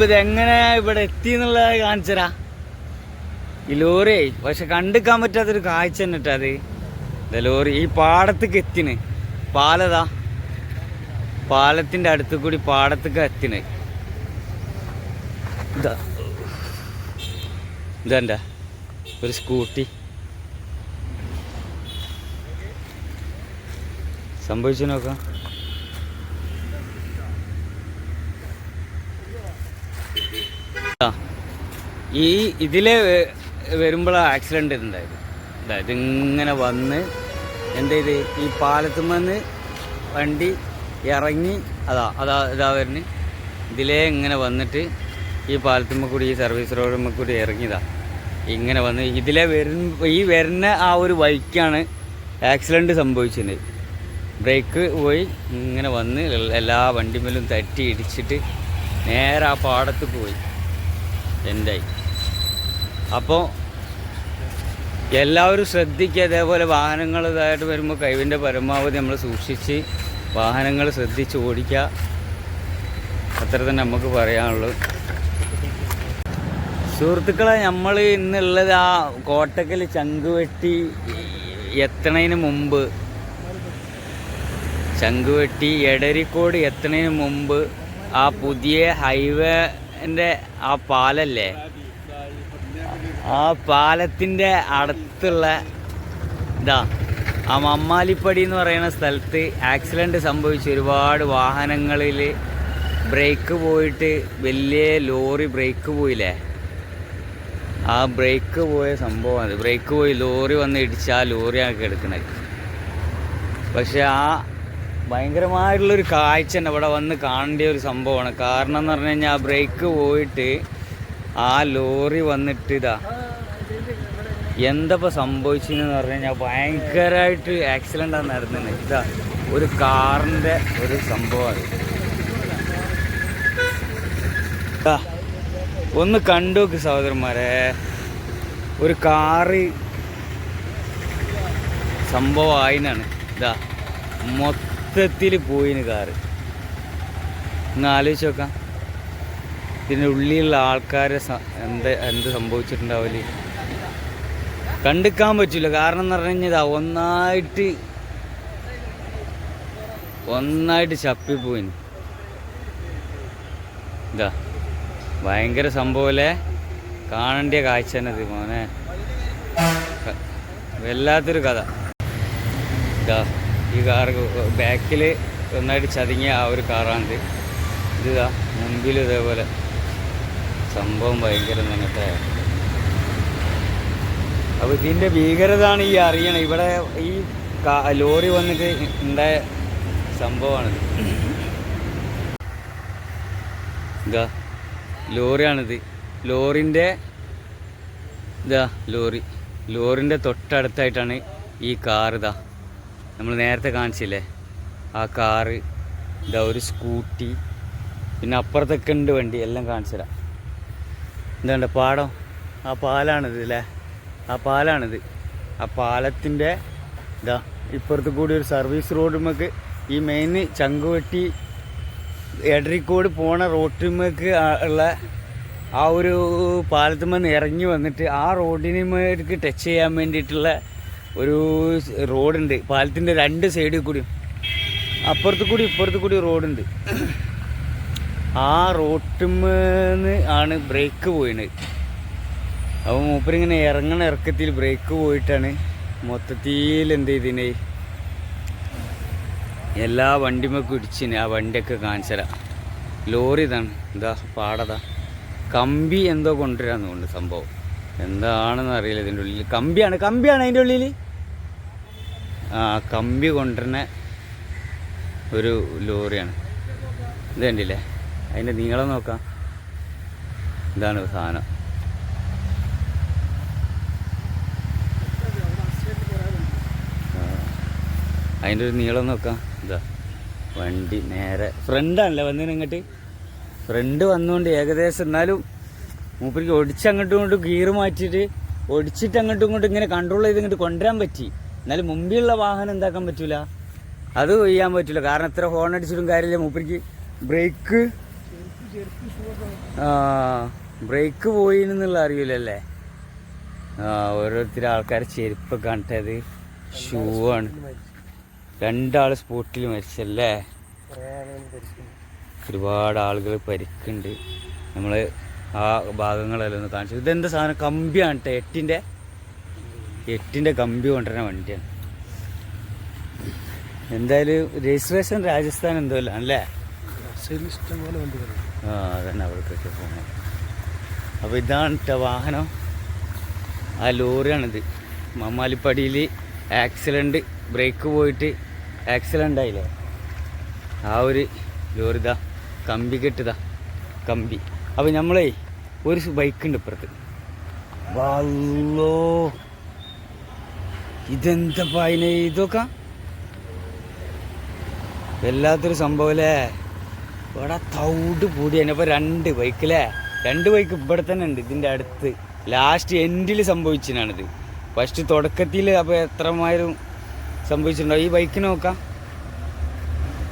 ഇനിയിപ്പോ ഇത് എങ്ങനെ ഇവിടെ എത്തി എന്നുള്ളത് കാണിച്ചരാ? ഈ ലോറി പക്ഷെ കണ്ടിക്കാൻ പറ്റാത്തൊരു കാഴ്ച തന്നെ ട്ടോ അത് ലോറി ഈ പാടത്തേക്ക് എത്തിന് പാലതാ. പാലത്തിന്റെ അടുത്ത് കൂടി പാടത്തേക്ക് എത്തിന് ഇതാ. ഒരു സ്കൂട്ടി. സംഭവിച്ചു നോക്കാം. ഈ ഇതിൽ വരുമ്പോഴാണ് ആക്സിഡന്റ് ഉണ്ടായത് അതായത് ഇതിങ്ങനെ വന്ന് എന്താ ഇത് ഈ പാലത്തുമെന്ന് വണ്ടി ഇറങ്ങി അതാ അതാ ഇതാ വരുന്നത് ഇതിലേ ഇങ്ങനെ വന്നിട്ട് ഈ പാലത്തുമ്മ കൂടി ഈ സർവീസ് റോഡുമ്മ കൂടി ഇറങ്ങിയതാ ഇങ്ങനെ വന്ന് ഇതിലെ വരുന്ന ഈ വരുന്ന ആ ഒരു ബൈക്കാണ് ആക്സിഡന്റ് സംഭവിച്ചത്. ബ്രേക്ക് പോയി ഇങ്ങനെ വന്ന് എല്ലാ വണ്ടിമേലും തട്ടി ഇടിച്ചിട്ട് നേരെ ആ പാടത്ത് പോയി. എന്തായി? അപ്പോൾ എല്ലാവരും ശ്രദ്ധിക്കുക അതേപോലെ വാഹനങ്ങൾ ഇതായിട്ട് വരുമ്പോൾ കഴിവിന്റെ പരമാവധി നമ്മൾ സൂക്ഷിച്ച് വാഹനങ്ങൾ ശ്രദ്ധിച്ച് ഓടിക്കുക. അത്ര തന്നെ നമുക്ക് പറയാനുള്ളൂ. സുഹൃത്തുക്കളെ നമ്മൾ ഇന്നുള്ളത് ആ കോട്ടക്കൽ ചങ്കുവെട്ടി എത്തണതിന് മുമ്പ് ചങ്കുവെട്ടി എടരിക്കോട് എത്തണതിന് മുമ്പ് ആ പുതിയ ഹൈവേന്റെ ആ പാലല്ലേ? ആ പാലത്തിന്റെ അടുത്തുള്ള ഇതാ ആ മമ്മാലിപ്പടി എന്ന് പറയുന്ന സ്ഥലത്ത് ആക്സിഡന്റ് സംഭവിച്ച് ഒരുപാട് വാഹനങ്ങളിൽ ബ്രേക്ക് പോയിട്ട് വലിയ ലോറി ബ്രേക്ക് പോയില്ലേ? ആ ബ്രേക്ക് പോയ സംഭവം അത്. ബ്രേക്ക് പോയി ലോറി വന്ന് ഇടിച്ച് ആ ലോറിയാണ് എടുക്കണേ പക്ഷെ ആ ഭയങ്കരമായിട്ടുള്ളൊരു കാഴ്ച തന്നെ ഇവിടെ വന്ന് കാണേണ്ട ഒരു സംഭവമാണ്. കാരണം എന്ന് പറഞ്ഞു കഴിഞ്ഞാൽ ആ ബ്രേക്ക് പോയിട്ട് ആ ലോറി വന്നിട്ട് ഇതാ. എന്തപ്പോൾ സംഭവിച്ചെന്ന് പറഞ്ഞു കഴിഞ്ഞാൽ ഭയങ്കരമായിട്ട് ആക്സിഡന്റാണ് നടന്നത് ഇതാ ഒരു കാറിന്റെ ഒരു ഇതാ, ഒന്ന് കണ്ടു നോക്ക് സഹോദരന്മാരെ. ഒരു കാറ് സംഭവമായിന്നാണ് ഇതാ മൊത്തത്തിൽ പോയിന് കാറ്. ഒന്ന് ആലോചിച്ച് നോക്കാം. ഇതിന്റെ ഉള്ളിലുള്ള ആൾക്കാരെ എന്ത് എന്ത് സംഭവിച്ചിട്ടുണ്ടാവില്ല കണ്ടിക്കാൻ പറ്റില്ല. കാരണം എന്ന് പറഞ്ഞു കഴിഞ്ഞാൽ ഒന്നായിട്ട് ഒന്നായിട്ട് ചപ്പിപ്പോയിന്. ഇതാ ഭയങ്കര സംഭവല്ലേ? കാണേണ്ട കാഴ്ച തന്നെ മോനെ. വല്ലാത്തൊരു കഥ. ഇതാ ഈ കാർ ബാക്കിൽ ഒന്നായിട്ട് ചതുങ്ങിയ ആ ഒരു കാറാണിത്. ഇതാ മുമ്പിൽ ഇതേപോലെ സംഭവം ഭയങ്കരം തന്നെ ഇതിന്റെ ഇതിന്റെ ഭീകരതാണ് ഈ അറിയണം ഇവിടെ ഈ ലോറി വന്നിട്ട് ഉണ്ടായ സംഭവമാണിത് ഇതാ ലോറിയാണിത്. ലോറിന്റെ ഇതാ ലോറി. ലോറിന്റെ തൊട്ടടുത്തായിട്ടാണ് ഈ കാർ ഇതാ. നമ്മൾ നേരത്തെ കാണിച്ചില്ലേ? ആ കാറ് ഇതാ ഒരു സ്കൂട്ടി പിന്നെ അപ്പുറത്തൊക്കെ ഉണ്ട് വണ്ടി എല്ലാം കാണിച്ചു തരാം. എന്താണ്ട് പാടം. ആ പാലാണിത് അല്ലേ ആ പാലാണിത്. ആ പാലത്തിന്റെ ഇതാ ഇപ്പുറത്ത് കൂടി ഒരു സർവീസ് റോഡുമൊക്കെ ഈ മെയിൻ ചങ്കുവെട്ടി എടരിക്കോട് പോണ റോട്ടുമേക്ക് ഉള്ള ആ ഒരു പാലത്തുമെന്ന് ഇറങ്ങി വന്നിട്ട് ആ റോഡിനുമേക്ക് ടച്ച് ചെയ്യാൻ വേണ്ടിയിട്ടുള്ള ഒരു റോഡുണ്ട്. പാലത്തിന്റെ രണ്ട് സൈഡിൽ കൂടിയും. അപ്പുറത്ത് കൂടി ഇപ്പുറത്ത് കൂടി റോഡുണ്ട്. ആ റോട്ടിന്ന് ആണ് ബ്രേക്ക് പോയിന് അപ്പോൾ മൂപ്പരിങ്ങനെ ഇറങ്ങണ ഇറക്കത്തിൽ ബ്രേക്ക് പോയിട്ടാണ് മൊത്തത്തിൽ എന്ത് ചെയ്തിന്? എല്ലാ വണ്ടിമൊക്കെ ഇടിച്ചിന് ആ വണ്ടിയൊക്കെ കാണിച്ചുതരാം ലോറി ഇതാണ്. എന്താ പാടതാ. കമ്പി എന്തോ കൊണ്ടുവരാന്ന് തോന്നുന്നു സംഭവം. എന്താണെന്ന് അറിയില്ല ഇതിന്റെ ഉള്ളിൽ കമ്പിയാണ് കമ്പിയാണ് അതിന്റെ ഉള്ളിൽ ആ കമ്പി കൊണ്ടുവരുന്ന ഒരു ലോറിയാണ്. ഇത് കണ്ടില്ലേ? അതിന്റെ നീളം നോക്കാം. ഇതാണ് സാധനം. അതിന്റെ ഒരു നീളം നോക്കാം. ഇതാ. വണ്ടി നേരെ ഫ്രണ്ടാണല്ലേ വന്നതിന് ഇങ്ങോട്ട്? ഫ്രണ്ട് വന്നുകൊണ്ട് ഏകദേശം എന്നാലും മൂപ്പരിക്ക് ഒടിച്ച് അങ്ങോട്ടും ഇങ്ങോട്ടും ഗിയർ മാറ്റിയിട്ട് ഒടിച്ചിട്ട് അങ്ങോട്ടും ഇങ്ങോട്ടും ഇങ്ങനെ കൺട്രോൾ ചെയ്ത് ഇങ്ങോട്ട് കൊണ്ടുവരാൻ പറ്റി. എന്നാലും മുമ്പിലുള്ള വാഹനം എന്താക്കാൻ പറ്റൂല? അത് ചെയ്യാൻ പറ്റില്ല കാരണം എത്ര ഹോൺ അടിച്ചിട്ടും കാര്യമില്ല. മൂപ്പരിക്ക് ബ്രേക്ക് ആ ബ്രേക്ക് പോയി എന്നുള്ള അറിയില്ലല്ലേ? ആ ഓരോരുത്തർ ആൾക്കാരെ ചെരുപ്പ് കണ്ടത്. ഷൂ ആണ്. രണ്ടാൾ സ്പോട്ടിൽ മരിച്ചല്ലേ? ഒരുപാട് ആളുകൾ പരിക്കുണ്ട്. നമ്മൾ ആ ഭാഗങ്ങളെല്ലാം ഒന്ന് കാണിച്ചു. ഇതെന്താ സാധനം? കമ്പിയാണ് കേട്ടോ എട്ടിന്റെ എട്ടിന്റെ കമ്പി കൊണ്ടുവരുന്ന വണ്ടിയാണ്. എന്തായാലും രജിസ്ട്രേഷൻ രാജസ്ഥാൻ എന്തോ അല്ല? ഇഷ്ടംപോലെ വണ്ടി ആ അതന്നെ അവിടേക്കൊക്കെ പോകുന്നത് അപ്പോൾ ഇതാണ് ട്ടോ വാഹനം. ആ ലോറിയാണിത്. മമ്മാലിപ്പടിയിൽ ആക്സിഡന്റ് ബ്രേക്ക് പോയിട്ട് ആക്സിഡന്റ് ആയില്ലേ? ആ ഒരു ലോറി ഇതാ കമ്പി കെട്ടിതാ കമ്പി. അപ്പോൾ നമ്മളേ ഒരു ബൈക്ക് ഉണ്ട് ഇപ്പുറത്ത്. വല്ലോ ഇതെന്താ പായനെ ഇതൊക്കെ? വല്ലാത്തൊരു സംഭവം അല്ലേ? ഇവിടെ തൗട് കൂടി അതിനപ്പോൾ രണ്ട് ബൈക്കിലേ രണ്ട് ബൈക്ക് ഇവിടെ തന്നെ ഉണ്ട് ഇതിന്റെ അടുത്ത്. ലാസ്റ്റ് എൻഡിൽ സംഭവിച്ചതാണിത് ഫസ്റ്റ് തുടക്കത്തിൽ അപ്പോൾ എത്രമാരും സംഭവിച്ചിട്ടുണ്ടോ? ഈ ബൈക്ക് നോക്കാം.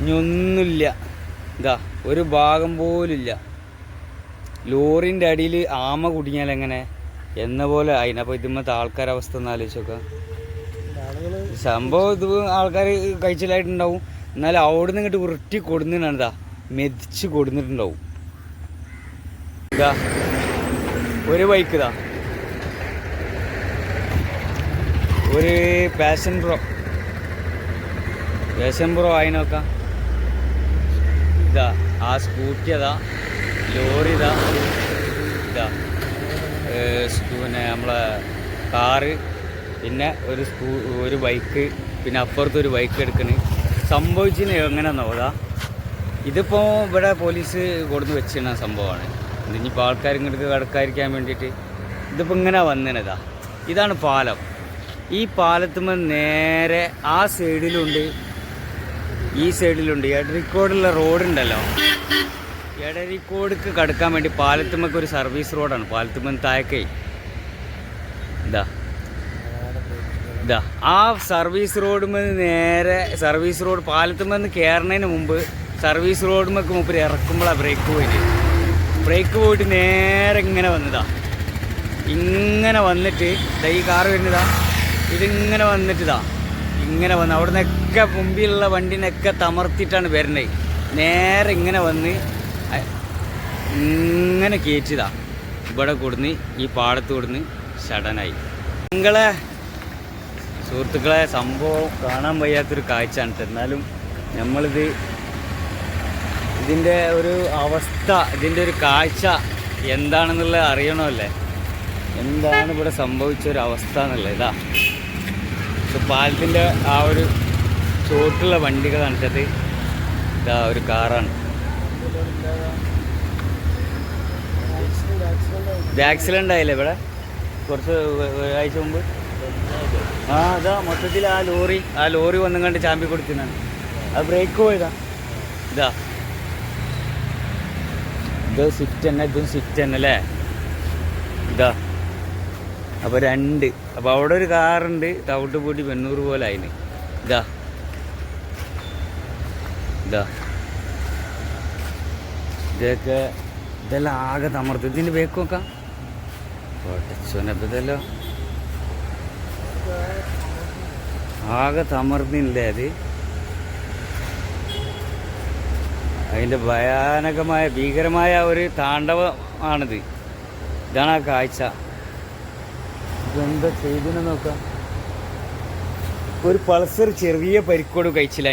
ഇനി ഒന്നുമില്ല. ഇതാ ഒരു ഭാഗം പോലും ഇല്ല. ലോറിന്റെ അടിയിൽ ആമ കുടുങ്ങിയാൽ എങ്ങനെ? എന്ന പോലെ അതിനപ്പോൾ ഇതിമത്തെ ആൾക്കാരുടെ അവസ്ഥ ഒന്ന് ആലോചിച്ച് നോക്കാം. സംഭവം ഇത് ആൾക്കാർ കഴിച്ചിലായിട്ടുണ്ടാവും. എന്നാലും അവിടെ നിന്ന് ഇങ്ങോട്ട് ഉരുട്ടി കൊടുന്നതാണ് ഇതാ മെതിച്ച് കൊടുന്നിട്ടുണ്ടാവും. ഇതാ ഒരു ബൈക്ക് ഇതാ. ഒരു പാഷൻ പ്രോ പാഷൻ പ്രോ ആയി നോക്കാം. ഇതാ ആ സ്കൂട്ടി അതാ ലോറി ഇതാ. ഇതാ പിന്നെ നമ്മളെ കാറ് പിന്നെ ഒരു സ്കൂ ഒരു ബൈക്ക് പിന്നെ അപ്പുറത്ത് ഒരു ബൈക്ക് എടുക്കണ്. സംഭവിച്ചിന് എങ്ങനെയാണെന്നോ അതാ ഇതിപ്പോൾ ഇവിടെ പോലീസ് കൊടുന്ന് വെച്ചിരുന്ന സംഭവമാണ്. ഇതിനിപ്പോൾ ആൾക്കാർ ഇങ്ങോട്ട് കടക്കാതിരിക്കാൻ വേണ്ടിയിട്ട് ഇതിപ്പോൾ ഇങ്ങനെ വന്നതാ ഇതാണ് പാലം. ഈ പാലത്തുമ്പോൾ നേരെ ആ സൈഡിലുണ്ട്. ഈ സൈഡിലുണ്ട്. എടരിക്കോടുള്ള റോഡുണ്ടല്ലോ എടരിക്കോടുക്ക് കടക്കാൻ വേണ്ടി പാലത്തുമ്മക്ക് ഒരു സർവീസ് റോഡാണ് പാലത്തുമ്മ താഴക്കേ. ഇതാ. ഇതാ. ആ സർവീസ് റോഡുമ്മ നേരെ സർവീസ് റോഡ് പാലത്തുമ്മന്ന് കയറുന്നതിന് മുമ്പ് സർവീസ് റോഡുമൊക്കെ മൂപ്പര് ഇറക്കുമ്പോഴാണ് ബ്രേക്ക് പോയിട്ട് ബ്രേക്ക് പോയിട്ട് നേരെ ഇങ്ങനെ വന്നതാ. ഇങ്ങനെ വന്നിട്ട് ഇതാ ഈ കാറ് വരുന്നതാ. ഇതിങ്ങനെ വന്നിട്ടിതാ. ഇങ്ങനെ വന്ന് അവിടെ നിന്നൊക്കെ മുമ്പിലുള്ള വണ്ടിനൊക്കെ തമർത്തിയിട്ടാണ് വരുന്നത് നേരെ ഇങ്ങനെ വന്ന് ഇങ്ങനെ കയറ്റിയതാ ഇവിടെ കൊടുന്ന് ഈ പാടത്ത് കൊടുന്ന് ഷടനായി നിങ്ങളെ സുഹൃത്തുക്കളെ സംഭവം കാണാൻ വയ്യാത്തൊരു കാഴ്ചയാണ്. എന്നാലും നമ്മളിത് ഇതിന്റെ ഒരു അവസ്ഥ ഇതിന്റെ ഒരു കാഴ്ച എന്താണെന്നുള്ളത് അറിയണമല്ലേ? എന്താണ് ഇവിടെ സംഭവിച്ച ഒരു അവസ്ഥ എന്നുള്ളത് ഇതാ പാലത്തിന്റെ ആ ഒരു ചോട്ടുള്ള വണ്ടികൾ കണ്ടത് ഇതാ ഒരു കാറാണ്. ഇത് ആക്സിഡന്റ് ആയില്ലേ ഇവിടെ? കുറച്ച് ഒരാഴ്ച മുമ്പ്? ആ അതാ മൊത്തത്തിൽ ആ ലോറി ആ ലോറി വന്നും കണ്ട് ചാമ്പി കൊടുക്കുന്നതാണ് ആ ബ്രേക്ക് പോയതാ. ഇതാ. ഇത് സ്വിഫ്റ്റ് തന്നെ ഇതും സ്വിഫ്റ്റ് തന്നെ അല്ലേ? ഇതാ. അപ്പോൾ രണ്ട്. അപ്പോൾ അവിടെ ഒരു കാറുണ്ട് തവിട്ട് പൂട്ടി പെണ്ണൂറ് പോലെ അതിന് ഇതാ. ഇതാ. ഇതൊക്കെ ഇതെല്ലാം ആകെ തമർത്ത്. ഇതിന്റെ ബേക്ക് നോക്കാം. പൊട്ടച്ചോനപ്പതല്ലോ ആകെ തമർന്നില്ലേ അത്? അതിന്റെ ഭയാനകമായ ഭീകരമായ ഒരു താണ്ഡവമാണിത് ഇതാണ് ആ കാഴ്ച. ഇതെന്താ ചെയ്തെന്ന് നോക്കാം. ഒരു പൾസർ ചെറിയ പരിക്കോട് കഴിച്ചില്ല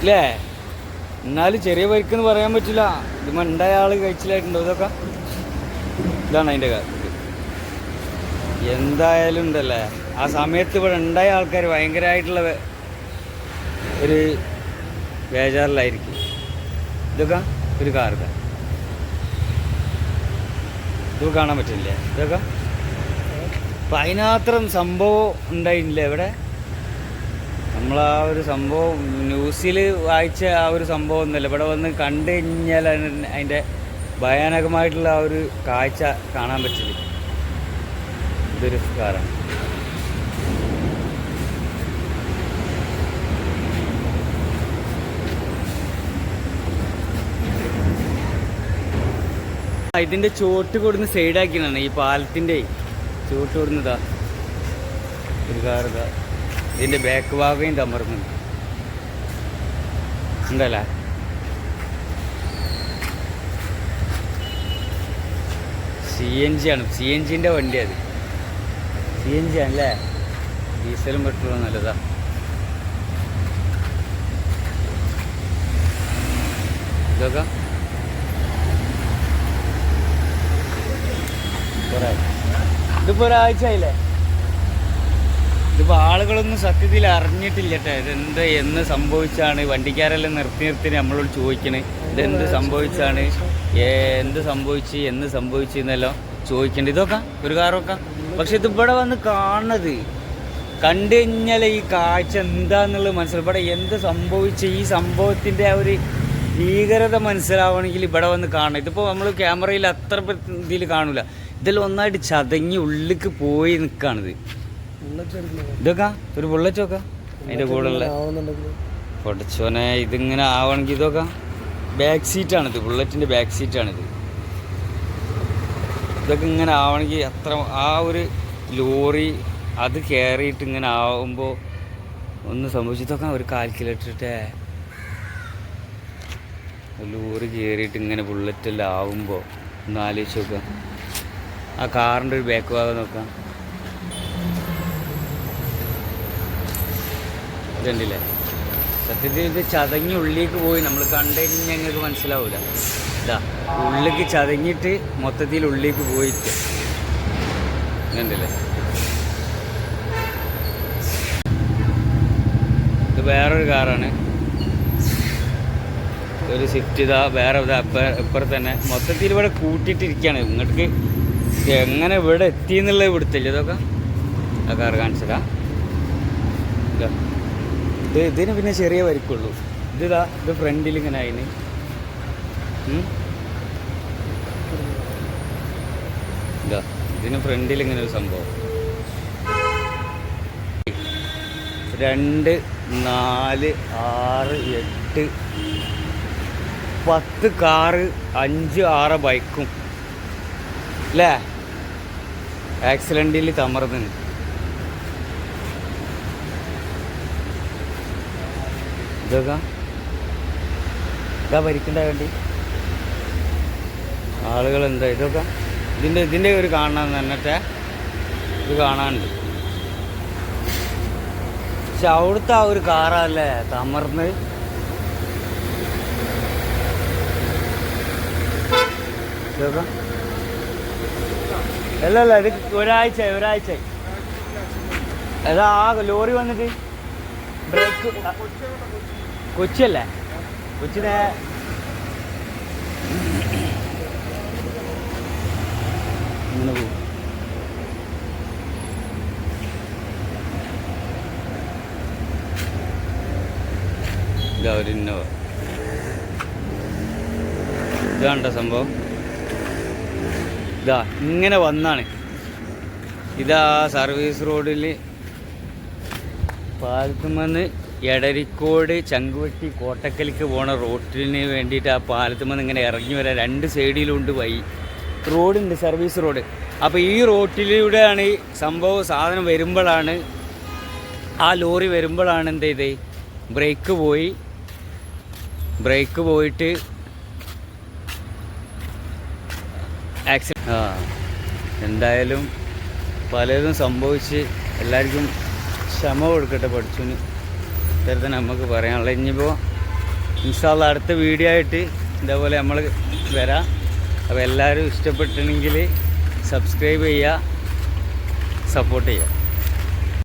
അല്ലേ എന്നാലും ചെറിയ പരിക്കെന്ന് പറയാൻ പറ്റില്ല. ഇത് മണ്ടായ ആൾ കഴിച്ചില്ലായിട്ടുണ്ടോ? ഇതൊക്കെ. ഇതാണ് അതിന്റെ എന്തായാലും ഉണ്ടല്ലേ? ആ സമയത്ത് ഇവിടെ ഉണ്ടായ ആൾക്കാർ ഭയങ്കരമായിട്ടുള്ള ഒരു ബേജാറിലായിരിക്കും. ഇതൊക്കെ ഒരു കാർ ഇതൊക്കെ ഇത് കാണാൻ പറ്റില്ല ഇതൊക്കെ? അപ്പം അതിനാത്രം സംഭവം ഉണ്ടായിട്ടില്ല ഇവിടെ? നമ്മൾ ആ ഒരു സംഭവം ന്യൂസിൽ വായിച്ച ആ ഒരു സംഭവം ഒന്നുമല്ല. ഇവിടെ വന്ന് കണ്ടു കഴിഞ്ഞാൽ അതിന്റെ ഭയാനകമായിട്ടുള്ള ആ ഒരു കാഴ്ച കാണാൻ പറ്റില്ല. ഇതൊരു കാറാണ്. ഇതിന്റെ ചോട്ട് കൊടുന്ന് സൈഡാക്കിയാണ് ഈ പാലത്തിന്റെ ചോട്ട് കൊടുന്നതാ. ഒരു കാറുതാ ഇതാ. ഇതിന്റെ ബാക്ക് ഭാഗം തമർന്നുണ്ട് ഉണ്ടല്ലേ? സി എൻ ജി ആണ്. സി എൻ ജിന്റെ വണ്ടി അത്. സി എൻ ജി ആണല്ലേ? ഡീസലും പെട്രോളും നല്ലതാ. ഇതൊക്കെ ഇതിപ്പോ ഒരാഴ്ച ആയില്ലേ ഇതിപ്പോ ആളുകളൊന്നും സത്യത്തിൽ അറിഞ്ഞിട്ടില്ല കേട്ടോ ഇതെന്ത് എന്ന് സംഭവിച്ചാണ്? വണ്ടിക്കാരെല്ലാം നിർത്തി നിർത്തി നമ്മളോട് ചോദിക്കണേ. ഇതെന്ത് സംഭവിച്ചാണ്? എന്ത് സംഭവിച്ച്? എന്ന് സംഭവിച്ചു എന്നെല്ലാം ചോദിക്കണ്ട. ഇതൊക്കെ ഒരു കാറൊക്കെ. പക്ഷെ ഇതിവിടെ വന്ന് കാണുന്നത് കണ്ടു കഴിഞ്ഞാൽ ഈ കാഴ്ച എന്താന്നുള്ളത് മനസ്സിലാവും. ഇവിടെ എന്ത് സംഭവിച്ച്? ഈ സംഭവത്തിന്റെ ആ ഒരു ഭീകരത മനസ്സിലാവണമെങ്കിൽ ഇവിടെ വന്ന് കാണണം. ഇതിപ്പോൾ നമ്മൾ ക്യാമറയിൽ അത്ര ഇതിൽ കാണൂല. ഇതെല്ലാം ഒന്നായിട്ട് ചതങ്ങി ഉള്ളിക്ക് പോയി ബുള്ളറ്റ് ഇതൊക്കെ ഒരു ബുള്ളറ്റ് ഒക്കെ അതിന്റെ കൂടെ പൊടച്ചോനെ ഇതിങ്ങനെ ആവണമെങ്കിൽ ഇതൊക്കെ ബാക്ക് സീറ്റാണിത് ബുള്ളറ്റിന്റെ ബാക്ക് സീറ്റാണിത് ഇതൊക്കെ ഇങ്ങനെ ആവണമെങ്കിൽ അത്ര ആ ഒരു ലോറി അത് കയറിയിട്ട് ഇങ്ങനെ ആവുമ്പോൾ ഒന്ന് സംഭവിച്ചതൊക്കെ ഒരു കാൽക്കുലേറ്റർ ഇട്ടേ ലോറി കയറിയിട്ട് ഇങ്ങനെ ബുള്ളറ്റെല്ലാം ആവുമ്പോൾ ഒന്ന് ആലോചിച്ച് നോക്കാം. ആ കാറിന്റെ ഒരു ബാക്ക് ഭാഗം നോക്കാം. ഇതുണ്ടല്ലേ? സത്യത്തിൽ ഇത് ചതങ്ങി ഉള്ളിലേക്ക് പോയി നമ്മൾ കണ്ടു ഞങ്ങൾക്ക് മനസ്സിലാവൂല. ഇതാ ഉള്ളിലേക്ക് ചതങ്ങിയിട്ട് മൊത്തത്തിൽ ഉള്ളിലേക്ക് പോയിട്ട്. ഇതുണ്ടല്ലേ? ഇത് വേറൊരു കാറാണ്. ഒരു സ്വിഫ്റ്റ് ഇതാ വേറെ ഇതാ ഇപ്പം തന്നെ മൊത്തത്തിൽ ഇവിടെ കൂട്ടിയിട്ടിരിക്കുകയാണ്. ഇങ്ങോട്ട് എങ്ങനെ ഇവിടെ എത്തി എന്നുള്ളത് ഇവിടുത്തില്ല? ഇതൊക്കെ കാർ കാണിച്ചതാ. ഇതാ. ഇത് ഇതിന് പിന്നെ ചെറിയ വരിക്കുള്ളൂ. ഇതാ ഇത് ഫ്രണ്ടിൽ ഇങ്ങനെ അതിന് ഇതാ ഇതിന് ഫ്രണ്ടിൽ ഇങ്ങനെ ഒരു സംഭവം. രണ്ട് നാല് ആറ് എട്ട് പത്ത് കാറ് അഞ്ച് ആറ് ബൈക്കും. അല്ലേ ആക്സിഡന്റിൽ തമർന്നു. ഇതൊക്കെ. ഇതാ ഭരിക്കണ്ട വേണ്ടി. ആളുകൾ എന്താ ഇതൊക്കെ. ഇതിന്റെ ഇതിന്റെ ഒരു കാണാൻ തന്നിട്ട് ഇത് കാണാനുണ്ട്. പക്ഷെ അവിടുത്തെ ആ ഒരു കാറല്ലേ തമർന്ന്? ഇതൊക്കെ. അല്ല അല്ല ഇത് ഒരാഴ്ച ഒരാഴ്ച അതാ ആ ലോറി വന്നിട്ട് ബ്രേക്ക് കൊച്ചിയല്ലേ കൊച്ചി നേ ഇങ്ങനെ പോകും ഇതാ ഒരു ഇന്നോവ. ഇതാണ്ട സംഭവം. ഇതാ ഇങ്ങനെ വന്നാണ്. ഇതാ സർവീസ് റോഡിൽ പാലത്തുമെന്ന് എടരിക്കോട് ചങ്കുവെട്ടി കോട്ടക്കലിക്ക് പോണ റോട്ടിന് വേണ്ടിയിട്ട് ആ പാലത്തുമെന്ന് ഇങ്ങനെ ഇറങ്ങി വരാൻ രണ്ട് സൈഡിലുണ്ട് വൈ റോഡുണ്ട് സർവീസ് റോഡ്. അപ്പോൾ ഈ റോട്ടിലൂടെയാണ് സംഭവം സാധനം വരുമ്പോഴാണ് ആ ലോറി വരുമ്പോഴാണ് എന്ത് ചെയ്ത്? ബ്രേക്ക് പോയി. ബ്രേക്ക് പോയിട്ട് ആക്സിഡന്റ് ആ എന്തായാലും പലതും സംഭവിച്ച് എല്ലാവർക്കും ക്ഷമ കൊടുക്കട്ടെ പഠിച്ചുന്. ഇത്തരത്തിൽ നമുക്ക് പറയാനുള്ള. ഇനിയിപ്പോൾ ഇൻഷാല്ല അടുത്ത വീഡിയോ ആയിട്ട് ഇതേപോലെ നമ്മൾ വരാം. അപ്പോൾ എല്ലാവരും ഇഷ്ടപ്പെട്ടിട്ടുണ്ടെങ്കിൽ സബ്സ്ക്രൈബ് ചെയ്യുക സപ്പോർട്ട് ചെയ്യുക.